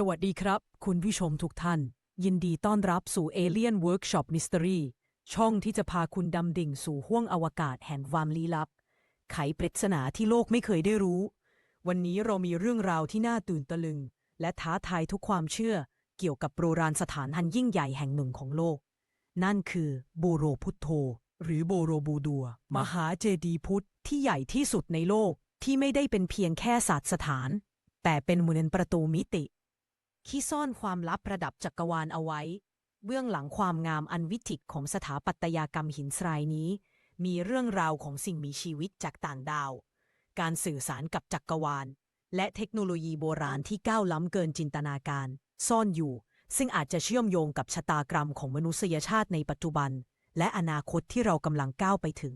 สวัสดีครับ คุณผู้ชมทุกท่าน ยินดีต้อนรับสู่ Alien Workshop Mystery ช่องที่จะพาคุณดำดิ่งสู่ห้วงอวกาศแห่งความลี้ลับ ไขปริศนาที่โลกไม่เคยได้รู้ วันนี้เรามีเรื่องราวที่น่าตื่นตะลึง และท้าทายทุกความเชื่อ เกี่ยวกับโบราณสถานอันยิ่งใหญ่แห่งหนึ่งของโลก นั่นคือโบโรพุทโธ หรือโบโรบูดัว มหาเจดีย์พุทธที่ใหญ่ที่สุดในโลกที่ไม่ได้เป็นเพียงแค่ศาสตร์สถาน แต่เป็นมือนประตูมิติ ที่ซ่อนความลับระดับจักรวาลเอาไว้ เบื้องหลังความงามอันวิจิตรของสถาปัตยกรรมหินทรายนี้ มีเรื่องราวของสิ่งมีชีวิตจากต่างดาว การสื่อสารกับจักรวาล และเทคโนโลยีโบราณที่ก้าวล้ำเกินจินตนาการ ซ่อนอยู่ ซึ่งอาจจะเชื่อมโยงกับชะตากรรมของมนุษยชาติในปัจจุบัน และอนาคตที่เรากำลังก้าวไปถึง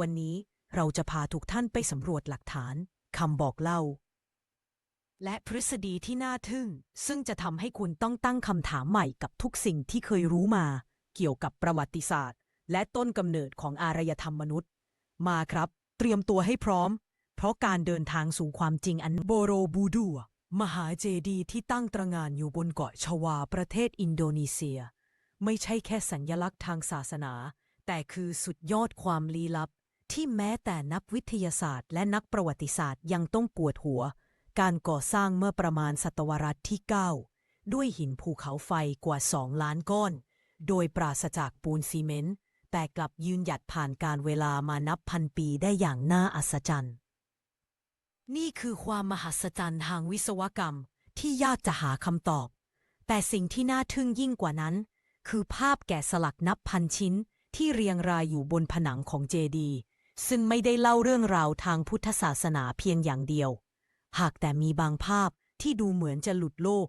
วันนี้เราจะพาทุกท่านไปสำรวจหลักฐานคำบอกเล่า และทฤษฎีที่น่าทึ่ง ซึ่งจะทำให้คุณต้องตั้งคำถามใหม่กับทุกสิ่งที่เคยรู้มา เกี่ยวกับประวัติศาสตร์ และต้นกำเนิดของอารยธรรมมนุษย์ มาครับ เตรียมตัวให้พร้อม เพราะการเดินทางสู่ความจริงอันโบโรบูดัวมหาเจดีย์ที่ตั้งตระงานอยู่บนเกาะชวาประเทศอินโดนีเซีย ไม่ใช่แค่สัญญลักษณ์ทางศาสนา แต่คือสุดยอดความลี้ลับ ที่แม้แต่นักวิทยาศาสตร์ และนักประวัติศาสตร์ยังต้องปวดหัว การก่อสร้างเมื่อประมาณศตวรรษที่ 9 ด้วยหินภูเขาไฟกว่า 2 ล้านก้อน โดยปราศจากปูนซีเมนต์ แต่กลับยืนหยัดผ่านการเวลามานับพันปีได้อย่างน่าอัศจรรย์ นี่คือความมหัศจรรย์ทางวิศวกรรมที่ยากจะหาคำตอบ แต่สิ่งที่น่าทึ่งยิ่งกว่านั้น คือภาพแกะสลักนับพันชิ้นที่เรียงรายอยู่บนผนังของเจดีย์ซึ่งไม่ได้เล่าเรื่องราวทางพุทธศาสนาเพียงอย่างเดียว หากแต่มีบางภาพที่ดูเหมือนจะหลุดโลก